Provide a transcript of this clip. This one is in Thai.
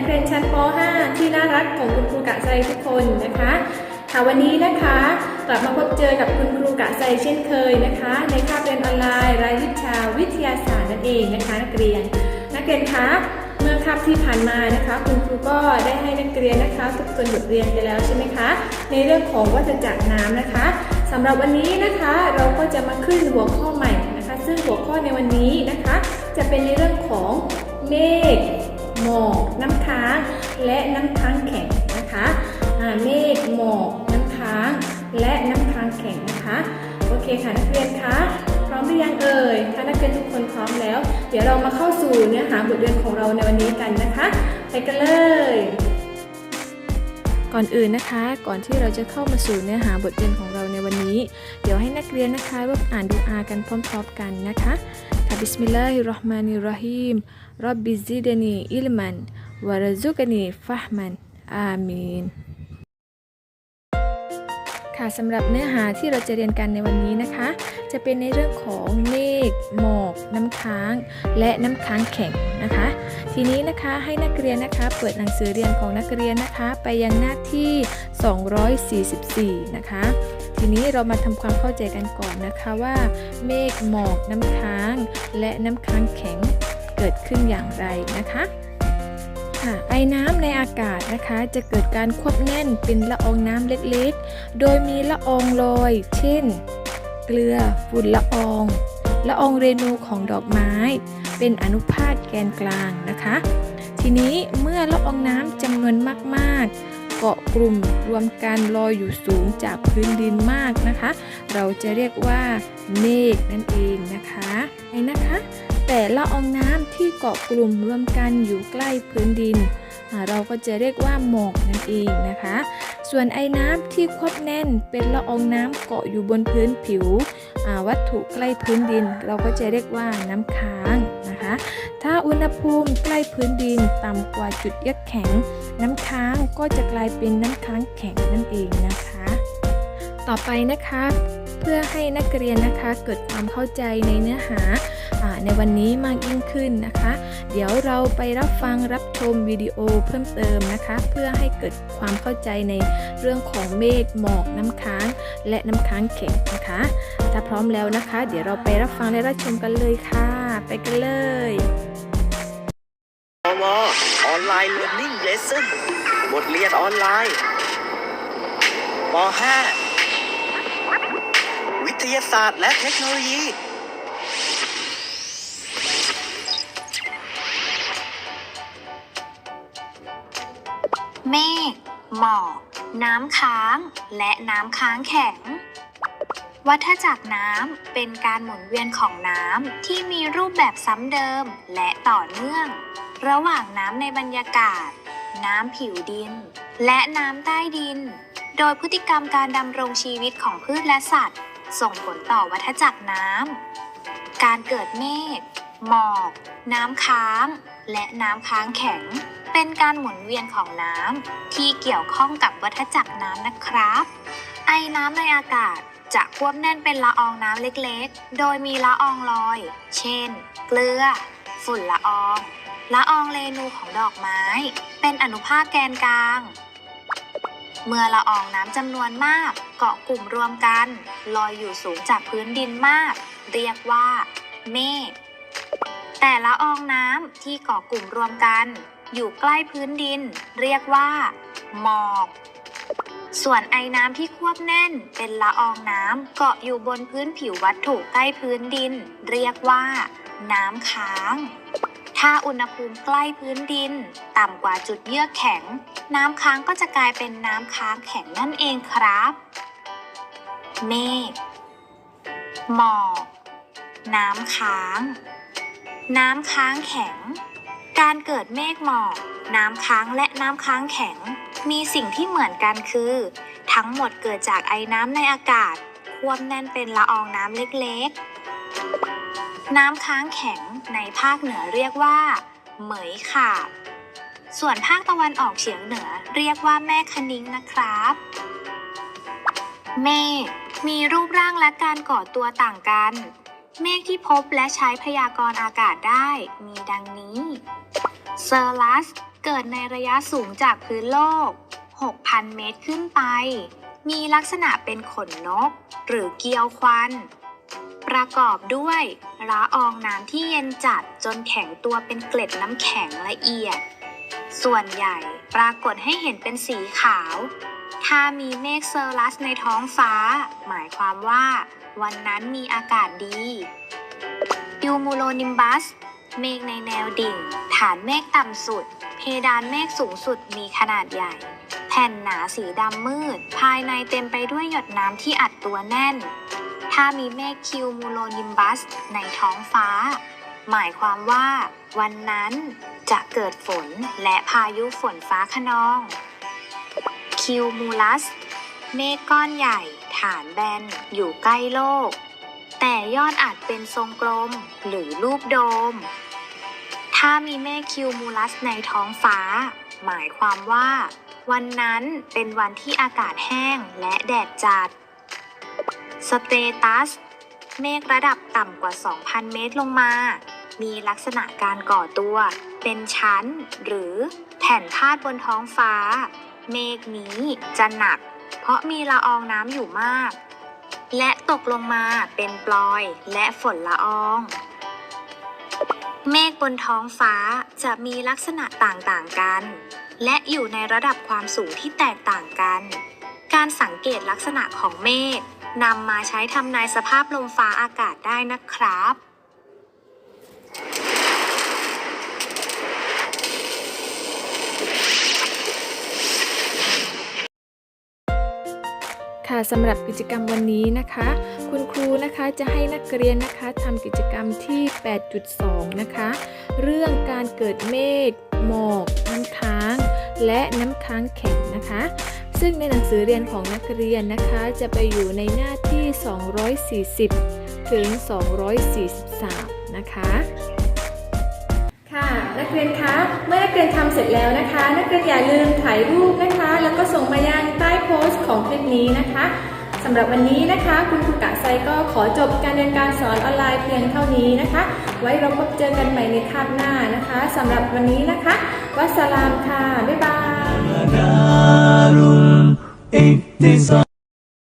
นักเรียนชั้นป .5 ที่น่ารักของคุณครูกะใจทุกคนนะคะค่ะวันนี้นะคะกลับมาพบเจอกับคุณครูกะใจเช่นเคยนะคะ ในคาบเรียนออนไลน์ รายวิชาวิทยาศาสตร์นั่นเองนะคะนักเรียน นักเรียนคะเมื่อคาบที่ผ่านมานะคะ คุณครูก็ได้ให้นักเรียนนะคะทบทวนบทเรียนไปแล้วใช่ไหมคะ ในเรื่องของวัฏจักรน้ำนะคะสำหรับวันนี้นะคะเราก็จะมาขึ้นหัวข้อใหม่นะคะ ซึ่งหัวข้อในวันนี้นะคะ จะเป็นในเรื่องของเมฆ หมอกน้ำค้าง และน้ำค้างแข็งนะคะอ่าเมฆหมอกน้ำค้าง และน้ำค้างแข็งนะคะโอเคค่ะนักเรียนคะพร้อมหรือยังเอ่ยถ้านักเรียนทุกคนพร้อมแล้ว เดี๋ยวเรามาเข้าสู่เนื้อหาบทเรียนของเราในวันนี้กันนะคะ ไปกันเลยก่อนอื่นนะคะ ก่อนที่เราจะเข้ามาสู่เนื้อหาบทเรียนของเราในวันนี้ เดี๋ยวให้นักเรียนนะคะร่วมอ่านดูอากันพร้อมๆกันนะคะ ค่ะบิสมิลลาฮิรราะห์มานิรราะฮีมรับบิซิดนีอิลมันวะรซุกนีฟะห์มันอามีนค่ะสำหรับเนื้อหาที่เราจะเรียนกันในวันนี้นะคะ จะเป็นในเรื่องของเมฆหมอก น้ำค้าง และน้ำค้างแข็งนะคะ ทีนี้นะคะให้นักเรียนนะคะเปิดหนังสือเรียนของนักเรียนนะคะ ไปยังหน้าที่ 244 นะคะ ทีนี้เรามาทำความเข้าใจกันก่อนนะคะว่า เมฆหมอกน้ำค้าง และน้ำค้างแข็งเกิดขึ้นอย่างไรนะคะค่ะไอน้ำในอากาศนะคะจะเกิดการควบแน่นเป็นละอองน้ำเล็กๆ โดยมีละอองลอย เช่น เกลือฝุ่นละออง ละอองเรนูของดอกไม้ เป็นอนุภาคแกนกลางนะคะ ทีนี้เมื่อละอองน้ำจำนวนมากๆ กลุ่มรวมกันลอยอยู่สูงจากพื้นดินมากนะคะ เราจะเรียกว่าเมฆนั่นเองนะคะไอ้นะคะ แต่ละอองน้ำที่เกาะกลุ่มรวมกันอยู่ใกล้พื้นดิน เราก็จะเรียกว่าหมอกนั่นเองนะคะ ส่วนไอ้น้ำที่ควบแน่นเป็นละอองน้ำเกาะอยู่บนพื้นผิววัตถุใกล้พื้นดิน เราก็จะเรียกว่าน้ำค้างนะคะ ถ้าอุณหภูมิใกล้พื้นดินต่ำกว่าจุดเยือกแข็ง น้ำค้างก็จะกลายเป็นน้ำค้างแข็งนั่นเองนะคะ ต่อไปนะคะ เพื่อให้นักเรียนนะคะเกิดความเข้าใจในเนื้อหาอในวันนี้มากยิ่งขึ้นนะคะ เดี๋ยวเราไปรับฟังรับชมวิดีโอเพิ่มเติมนะคะ เพื่อให้เกิดความเข้าใจในเรื่องของเมฆหมอกน้ำค้าง และน้ำค้างแข็งนะคะ ถ้าพร้อมแล้วนะคะ เดี๋ยวเราไปรับฟังและรับชมกันเลยค่ะ ไปกันเลยอออนไลน์เรียนนิ่งเลสเซ่นบทเรียนออนไลน์ป .5 ทยาศาสตร์และเทคโนโลยี เมฆ หมอก น้ำค้าง และน้ำค้างแข็ง วัฏจักรน้ำเป็นการหมุนเวียนของน้ำที่มีรูปแบบซ้ำเดิมและต่อเนื่อง ระหว่างน้ำในบรรยากาศ น้ำผิวดิน และน้ำใต้ดิน โดยพฤติกรรมการดำรงชีวิตของพืชและสัตว์ ส่งผลต่อวัฏจักรน้ำ การเกิดเมฆ หมอก น้ำค้าง และน้ำค้างแข็ง เป็นการหมุนเวียนของน้ำที่เกี่ยวข้องกับวัฏจักรน้ำนะครับ ไอน้ำในอากาศจะควบแน่นเป็นละอองน้ำเล็กๆ โดยมีละอองลอย เช่น เกลือ ฝุ่นละออง ละอองเรนูของดอกไม้ เป็นอนุภาคแกนกลาง เมื่อละอองน้ำจำนวนมากเกาะกลุ่มรวมกัน ลอยอยู่สูงจากพื้นดินมาก เรียกว่า เมฆแต่ละอองน้ำที่เกาะกลุ่มรวมกัน อยู่ใกล้พื้นดิน เรียกว่า หมอก ส่วนไอน้ำที่ควบแน่นเป็นละอองน้ำเกาะอยู่บนพื้นผิววัตถุใกล้พื้นดิน เรียกว่า น้ำค้าง ถ้าอุณหภูมิใกล้พื้นดิน ต่ำกว่าจุดเยือกแข็ง น้ำค้างก็จะกลายเป็นน้ำค้างแข็งนั่นเองครับ เมฆหมอกน้ำค้าง น้ำค้างแข็ง การเกิดเมฆหมอก น้ำค้างและน้ำค้างแข็ง มีสิ่งที่เหมือนกันคือ ทั้งหมดเกิดจากไอน้ำในอากาศ ควบแน่นเป็นละอองน้ำเล็กๆ น้ำค้างแข็งในภาคเหนือเรียกว่า เหมยขาบ ส่วนภาคตะวันออกเฉียงเหนือเรียกว่าแม่คะนิ้งนะครับ เมฆมีรูปร่างและการก่อตัวต่างกัน เมฆที่พบและใช้พยากรณ์อากาศได้มีดังนี้ เซอร์ลัส เกิดในระยะสูงจากพื้นโลก 6,000 เมตรขึ้นไป มีลักษณะเป็นขนนก หรือเกลียวควัน ประกอบด้วยละอองน้ำที่เย็นจัดจนแข็งตัวเป็นเกล็ดน้ำแข็งละเอียด ส่วนใหญ่ปรากฏให้เห็นเป็นสีขาว ถ้ามีเมฆเซอร์รัสในท้องฟ้า หมายความว่าวันนั้นมีอากาศดียูมูโลนิมบัส เมฆในแนวดิ่ง ฐานเมฆต่ำสุด เพดานเมฆสูงสุดมีขนาดใหญ่ แผ่นหนาสีดำมืด ภายในเต็มไปด้วยหยดน้ำที่อัดตัวแน่น ถ้ามีเมฆคิวมูโลนิมบัสในท้องฟ้า หมายความว่า วันนั้นจะเกิดฝนและพายุฝนฟ้าขนอง คิวมูลัส เมฆก้อนใหญ่ ฐานแบน อยู่ใกล้โลก แต่ยอดอาจเป็นทรงกลมหรือรูปโดม ถ้ามีเมฆคิวมูลัสในท้องฟ้า หมายความว่า วันนั้นเป็นวันที่อากาศแห้งและแดดจัด สเตตัส เมฆระดับต่ำกว่า 2,000 เมตรลงมา มีลักษณะการก่อตัว เป็นชั้น หรือแผ่นพาดบนท้องฟ้า เมฆนี้จะหนัก เพราะมีละอองน้ำอยู่มาก และตกลงมาเป็นปลอยและฝนละอองเมฆบนท้องฟ้าจะมีลักษณะต่างๆกัน และอยู่ในระดับความสูงที่แตกต่างกัน การสังเกตลักษณะของเมฆ นำมาใช้ทำนายสภาพลมฟ้าอากาศได้นะครับ ค่ะสำหรับกิจกรรมวันนี้นะคะ คุณครูนะคะจะให้นักเรียนนะคะทำกิจกรรมที่ 8.2 นะคะ เรื่องการเกิดเมฆหมอกน้ำค้าง และน้ำค้างแข็งนะคะ ซึ่งในหนังสือเรียนของนักเรียนนะคะ จะไปอยู่ในหน้าที่ 240 ถึง 243 นะคะค่ะนักเรียนคะเมื่อนักเรียนทำเสร็จแล้วนะคะ นักเรียนอย่าลืมถ่ายรูปนะคะ แล้วก็ส่งมายังใต้โพสต์ของคลิปนี้นะคะสำหรับวันนี้นะคะ คุณครูกะไซก็ขอจบการเรียนการสอนออนไลน์เพียงเท่านี้นะคะ ไว้เราพบเจอกันใหม่ในคาบหน้านะคะสำหรับวันนี้นะคะวัสสลามค่ะ บ๊ายบาย Eight.